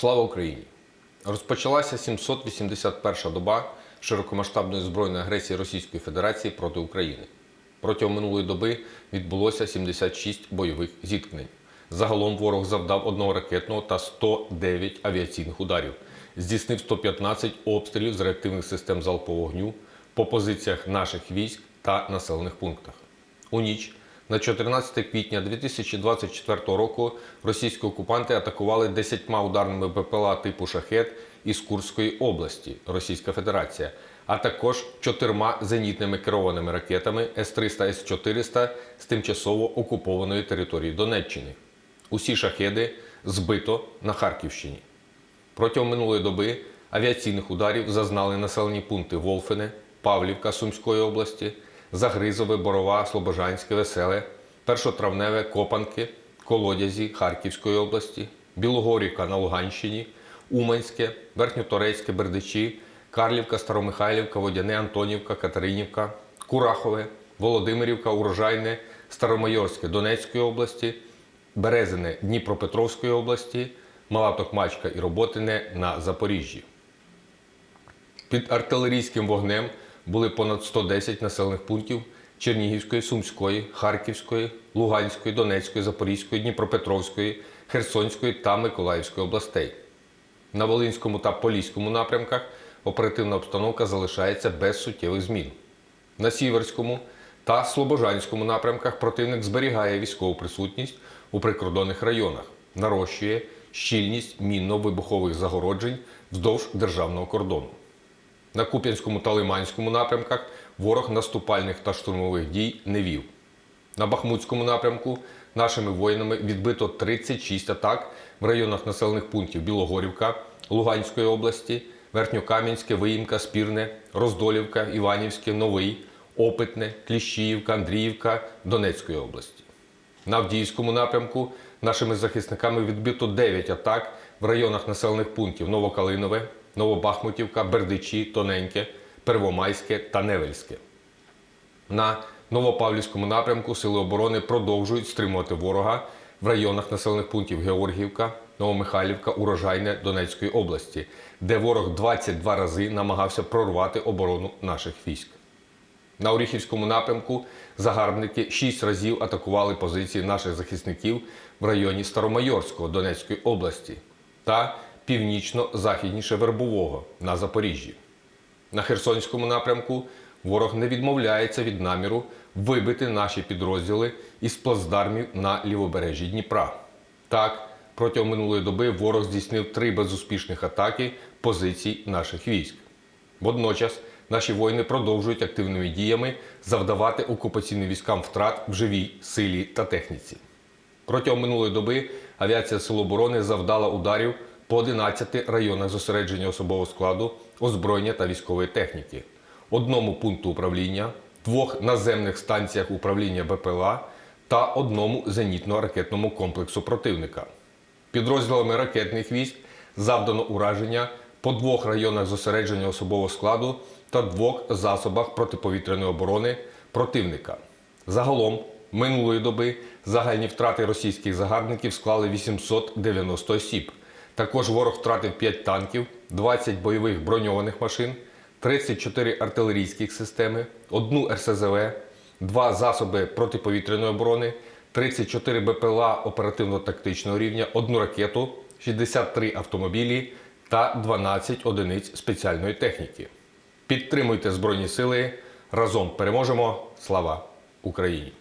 Слава Україні! Розпочалася 781 доба широкомасштабної збройної агресії Російської Федерації проти України. Протягом минулої доби відбулося 76 бойових зіткнень. Загалом ворог завдав одного ракетного та 109 авіаційних ударів, здійснив 115 обстрілів з реактивних систем залпового вогню по позиціях наших військ та населених пунктах. У ніч на 14 квітня 2024 року російські окупанти атакували 10 ударними БПЛА типу Шахет із Курської області, Російська Федерація, а також чотирма зенітними керованими ракетами С-300 С-400 з тимчасово окупованої території Донеччини. Усі шахеди збито на Харківщині. Протягом минулої доби авіаційних ударів зазнали населені пункти Волфине, Павлівка Сумської області, Загризове, Борова, Слобожанське, Веселе, Першотравневе, Копанки, Колодязі Харківської області, Білогорівка на Луганщині, Уманське, Верхньоторецьке, Бердичі, Карлівка, Старомихайлівка, Водяне, Антонівка, Катеринівка, Курахове, Володимирівка, Урожайне, Старомайорське Донецької області, Березине Дніпропетровської області, Мала Токмачка і Роботине на Запоріжжі. Під артилерійським вогнем були понад 110 населених пунктів Чернігівської, Сумської, Харківської, Луганської, Донецької, Запорізької, Дніпропетровської, Херсонської та Миколаївської областей. На Волинському та Поліському напрямках оперативна обстановка залишається без суттєвих змін. На Сіверському та Слобожанському напрямках противник зберігає військову присутність у прикордонних районах, нарощує щільність мінно-вибухових загороджень вздовж державного кордону. На Куп'янському та Лиманському напрямках ворог наступальних та штурмових дій не вів. На Бахмутському напрямку нашими воїнами відбито 36 атак в районах населених пунктів Білогорівка Луганської області, Верхньокам'янське, Виїмка, Спірне, Роздолівка, Іванівське, Новий, Опитне, Кліщіївка, Андріївка Донецької області. На Авдіївському напрямку нашими захисниками відбито 9 атак в районах населених пунктів Новокалинове, Новобахмутівка, Бердичі, Тоненьке, Первомайське та Невельське. На Новопавлівському напрямку Сили оборони продовжують стримувати ворога в районах населених пунктів Георгіївка, Новомихайлівка, Урожайне Донецької області, де ворог 22 рази намагався прорвати оборону наших військ. На Оріхівському напрямку загарбники шість разів атакували позиції наших захисників в районі Старомайорського Донецької області та північно-західніше Вербового на Запоріжжі. На Херсонському напрямку ворог не відмовляється від наміру вибити наші підрозділи із плацдармів на лівобережжі Дніпра. Так, протягом минулої доби ворог здійснив три безуспішних атаки позицій наших військ. Водночас наші воїни продовжують активними діями завдавати окупаційним військам втрат в живій силі та техніці. Протягом минулої доби авіація Сил оборони завдала ударів по 11 районах зосередження особового складу, озброєння та військової техніки, одному пункту управління, двох наземних станціях управління БПЛА та одному зенітно-ракетному комплексу противника. Підрозділами ракетних військ завдано ураження по двох районах зосередження особового складу та двох засобах протиповітряної оборони противника. Загалом минулої доби загальні втрати російських загарбників склали 890 осіб. Також ворог втратив 5 танків, 20 бойових броньованих машин, 34 артилерійських системи, одну РСЗВ, два засоби протиповітряної оборони, 34 БПЛА оперативно-тактичного рівня, одну ракету, 63 автомобілі та 12 одиниць спеціальної техніки. Підтримуйте Збройні Сили. Разом переможемо. Слава Україні!